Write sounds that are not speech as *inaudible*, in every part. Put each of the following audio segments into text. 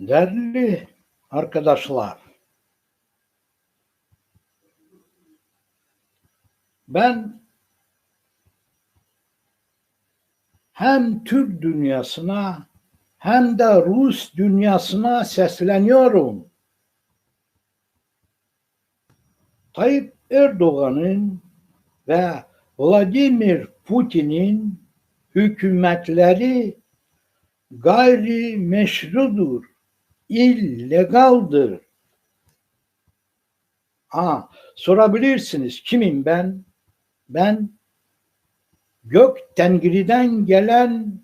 Değerli arkadaşlar, ben hem Türk dünyasına hem de Rus dünyasına sesleniyorum. Tayyip Erdoğan'ın ve Vladimir Putin'in hükümetleri gayri meşrudur, illegaldır. Ha, sorabilirsiniz kimim ben? Ben gök tengiriden gelen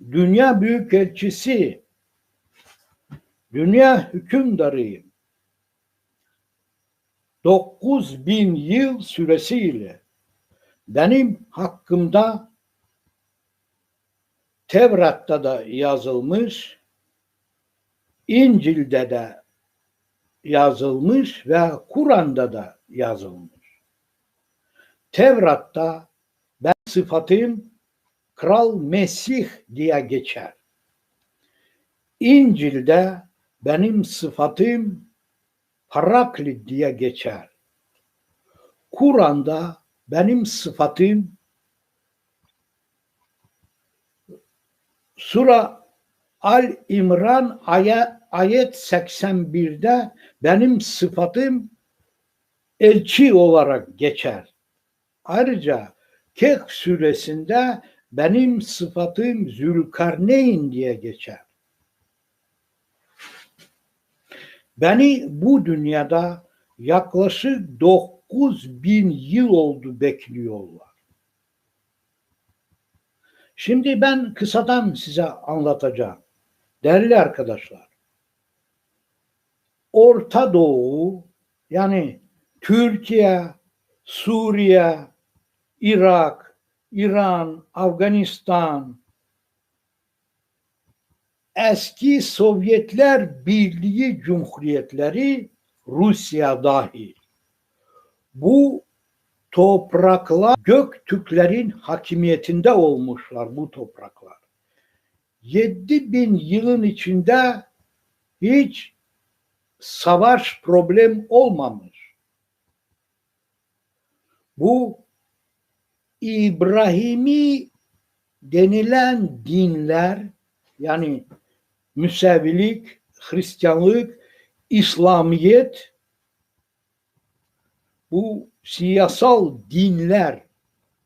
dünya büyükelçisi, dünya hükümdarıyım. 9000 yıl süresiyle benim hakkımda Tevrat'ta da yazılmış, İncil'de de yazılmış ve Kur'an'da da yazılmış. Tevrat'ta ben sıfatım Kral Mesih diye geçer. İncil'de benim sıfatım Paraklit diye geçer. Kur'an'da benim sıfatım Sura Al İmran ayet, ayet 81'de benim sıfatım elçi olarak geçer. Ayrıca Kehf suresinde benim sıfatım Zülkarneyn diye geçer. Beni bu dünyada yaklaşık 9000 yıl oldu bekliyorlar. Şimdi ben kısadan size anlatacağım. Değerli arkadaşlar. Orta Doğu yani Türkiye, Suriye, Irak, İran, Afganistan, eski Sovyetler Birliği Cumhuriyetleri Rusya dahil. Bu topraklar Göktürklerin hakimiyetinde olmuşlar bu topraklar. 7000 yılın içinde hiç savaş problem olmamış. Bu İbrahimi denilen dinler yani Müsevilik, Hristiyanlık, İslamiyet bu siyasal dinler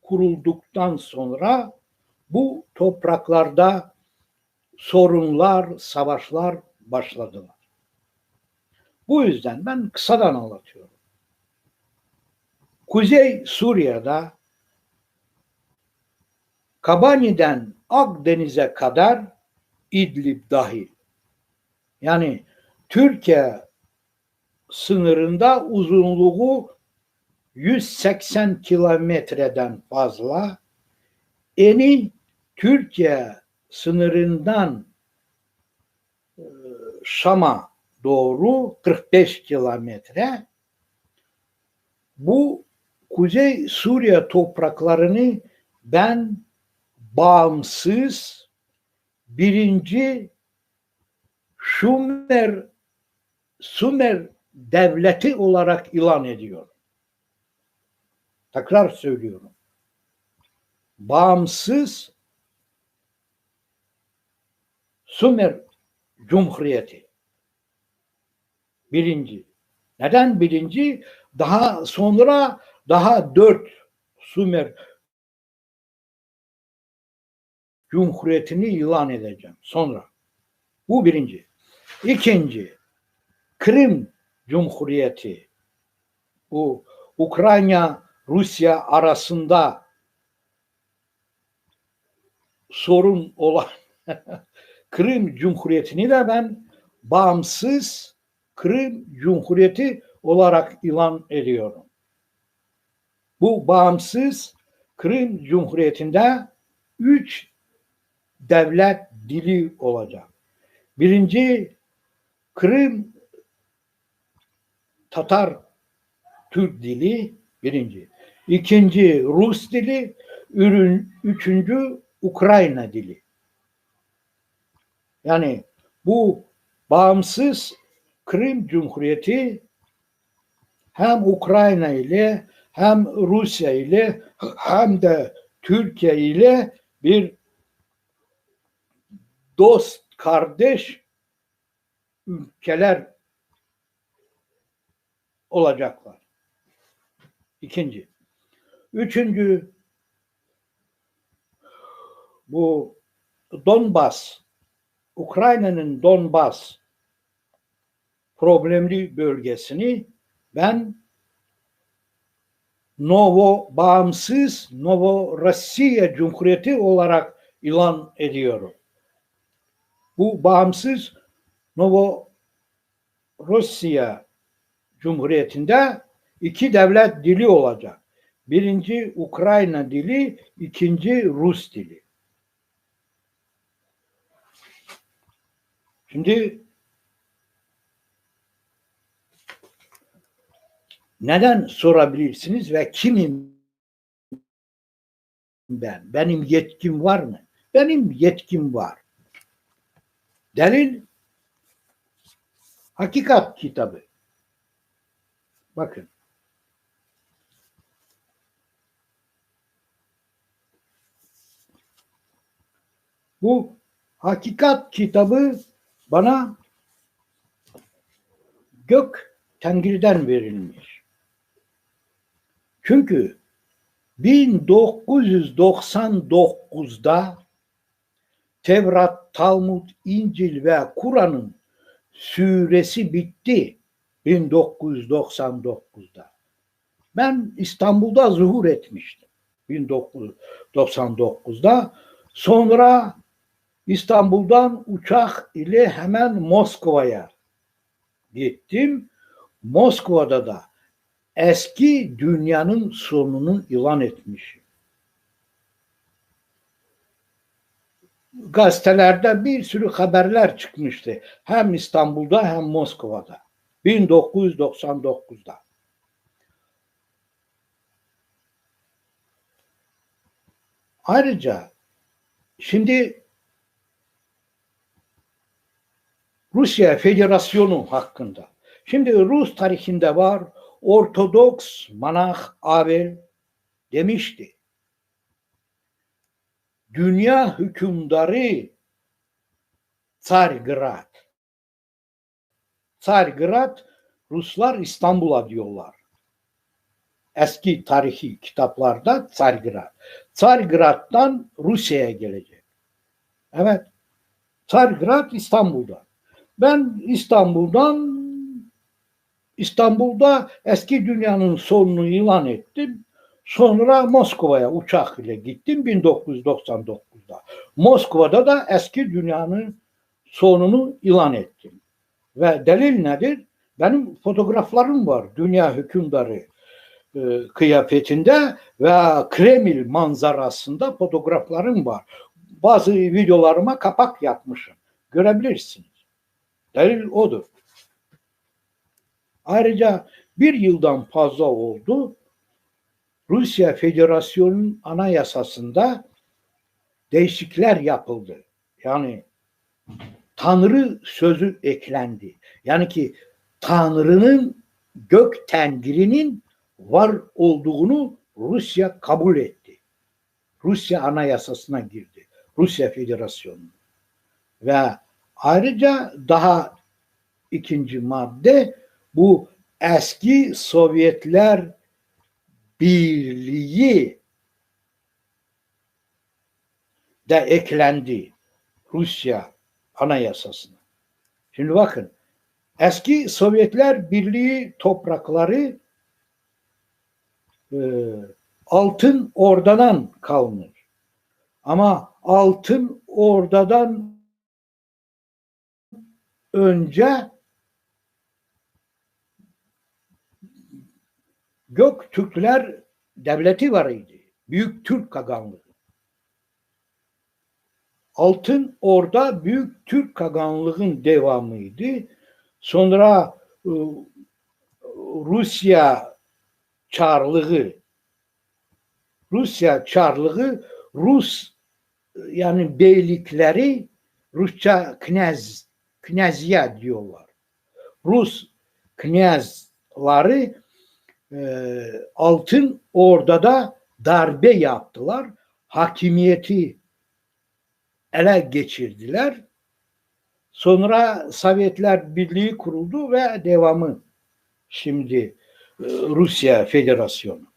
kurulduktan sonra bu topraklarda sorunlar, savaşlar başladılar. Bu yüzden ben kısadan anlatıyorum. Kuzey Suriye'de Kabani'den Akdeniz'e kadar İdlib dahil. Yani Türkiye sınırında uzunluğu 180 kilometreden fazla, eni Türkiye sınırından e, Şam'a doğru 45 kilometre. Bu Kuzey Suriye topraklarını ben bağımsız birinci Şumer Sumer devleti olarak ilan ediyor. Tekrar söylüyorum. Bağımsız Sumer Cumhuriyeti. Birinci. Neden birinci? Daha sonra daha dört Sumer Cumhuriyetini ilan edeceğim. Sonra. Bu birinci. İkinci. Krim Cumhuriyeti. Bu Ukrayna Rusya arasında sorun olan *laughs* Kırım Cumhuriyeti'ni de ben bağımsız Kırım Cumhuriyeti olarak ilan ediyorum. Bu bağımsız Kırım Cumhuriyeti'nde üç devlet dili olacak. Birinci Kırım Tatar Türk dili birinci. İkinci Rus dili, ürün, üçüncü Ukrayna dili. Yani bu bağımsız Kırım Cumhuriyeti hem Ukrayna ile hem Rusya ile hem de Türkiye ile bir dost, kardeş ülkeler olacaklar. İkinci. Üçüncü, bu Donbas, Ukrayna'nın Donbas problemli bölgesini ben Novo bağımsız Novo Rusya Cumhuriyeti olarak ilan ediyorum. Bu bağımsız Novo Rusya Cumhuriyeti'nde iki devlet dili olacak. Birinci Ukrayna dili, ikinci Rus dili. Şimdi neden sorabilirsiniz ve kimim ben? Benim yetkim var mı? Benim yetkim var. Delil Hakikat kitabı. Bakın. Bu hakikat kitabı bana gök Tengri'den verilmiş. Çünkü 1999'da Tevrat, Talmud, İncil ve Kur'an'ın süresi bitti 1999'da. Ben İstanbul'da zuhur etmiştim 1999'da. Sonra İstanbul'dan uçak ile hemen Moskova'ya gittim. Moskova'da da eski dünyanın sonunu ilan etmişim. Gazetelerde bir sürü haberler çıkmıştı. Hem İstanbul'da hem Moskova'da. 1999'da. Ayrıca şimdi Rusya Federasyonu hakkında. Şimdi Rus tarihinde var Ortodoks Manah Avel demişti. Dünya hükümdarı Tsargrad. Tsargrad Ruslar İstanbul'a diyorlar. Eski tarihi kitaplarda Tsargrad. Tsargrad'dan Rusya'ya gelecek. Evet. Tsargrad İstanbul'da. Ben İstanbul'dan İstanbul'da eski dünyanın sonunu ilan ettim. Sonra Moskova'ya uçak ile gittim 1999'da. Moskova'da da eski dünyanın sonunu ilan ettim. Ve delil nedir? Benim fotoğraflarım var. Dünya hükümdarı e, kıyafetinde ve Kreml manzarasında fotoğraflarım var. Bazı videolarıma kapak yapmışım. Görebilirsiniz. Delil odur. Ayrıca bir yıldan fazla oldu. Rusya Federasyonu'nun anayasasında değişiklikler yapıldı. Yani Tanrı sözü eklendi. Yani ki Tanrı'nın gök tengirinin var olduğunu Rusya kabul etti. Rusya anayasasına girdi. Rusya Federasyonu. Ve ayrıca daha ikinci madde bu eski Sovyetler Birliği de eklendi Rusya anayasasına. Şimdi bakın eski Sovyetler Birliği toprakları e, altın ordadan kalmış. Ama altın ordadan önce Göktürkler devleti var idi. Büyük Türk kaganlığı. Altın orada Büyük Türk kaganlığın devamıydı. Sonra e, Rusya Çarlığı Rusya Çarlığı Rus yani beylikleri Rusça knez knezya diyorlar. Rus knezları e, altın ordada darbe yaptılar. Hakimiyeti ele geçirdiler. Sonra Sovyetler Birliği kuruldu ve devamı şimdi e, Rusya Federasyonu.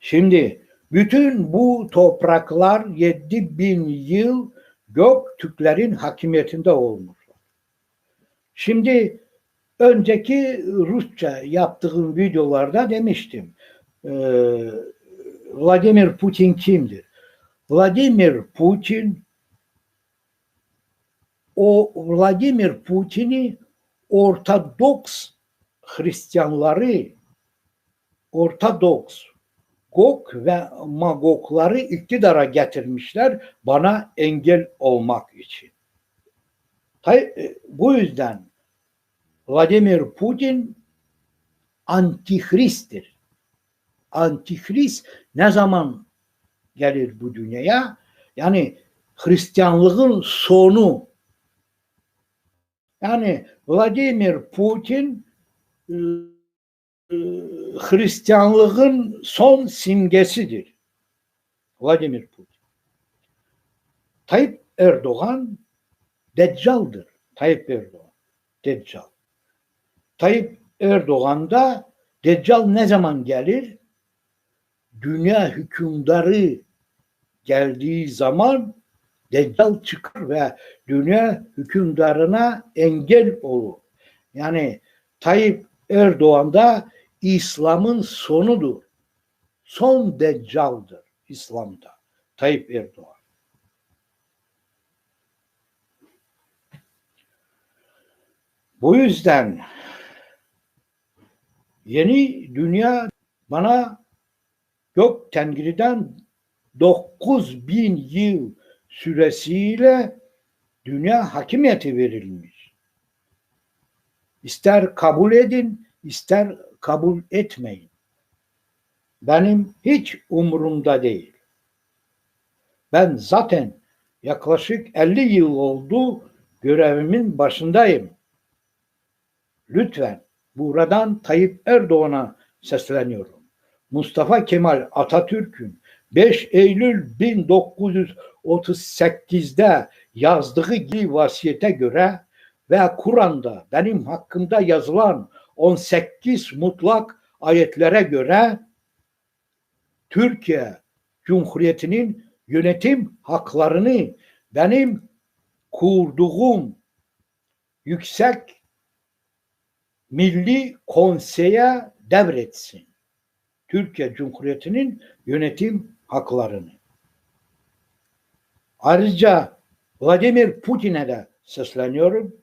Şimdi bütün bu topraklar 7000 yıl Göktürklerin hakimiyetinde olmuşlar. Şimdi önceki Rusça yaptığım videolarda demiştim. E, Vladimir Putin kimdir? Vladimir Putin o Vladimir Putin'i Ortodoks Hristiyanları Ortodoks Gog ve Magogları iktidara getirmişler bana engel olmak için. E, bu yüzden Vladimir Putin antihristtir. Antihrist ne zaman gelir bu dünyaya? Yani Hristiyanlığın sonu. Yani Vladimir Putin e, Hristiyanlığın son simgesidir. Vladimir Putin. Tayyip Erdoğan Deccal'dır. Tayyip Erdoğan. Deccal. Tayyip Erdoğan da Deccal ne zaman gelir? Dünya hükümdarı geldiği zaman Deccal çıkar ve dünya hükümdarına engel olur. Yani Tayyip Erdoğan da İslam'ın sonudur. Son deccaldır İslam'da. Tayyip Erdoğan. Bu yüzden yeni dünya bana gök tengriden 9000 yıl süresiyle dünya hakimiyeti verilmiş. İster kabul edin, ister kabul etmeyin. Benim hiç umurumda değil. Ben zaten yaklaşık 50 yıl oldu görevimin başındayım. Lütfen buradan Tayyip Erdoğan'a sesleniyorum. Mustafa Kemal Atatürk'ün 5 Eylül 1938'de yazdığı vasiyete göre ve Kur'an'da benim hakkımda yazılan 18 mutlak ayetlere göre Türkiye Cumhuriyeti'nin yönetim haklarını benim kurduğum yüksek milli konseye devretsin. Türkiye Cumhuriyeti'nin yönetim haklarını. Ayrıca Vladimir Putin'e de sesleniyorum.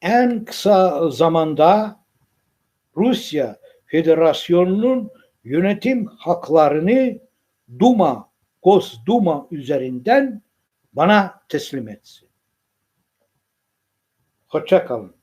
En kısa zamanda Rusya Federasyonu'nun yönetim haklarını Duma, Gosduma üzerinden bana teslim etsin. Hoşça kalın.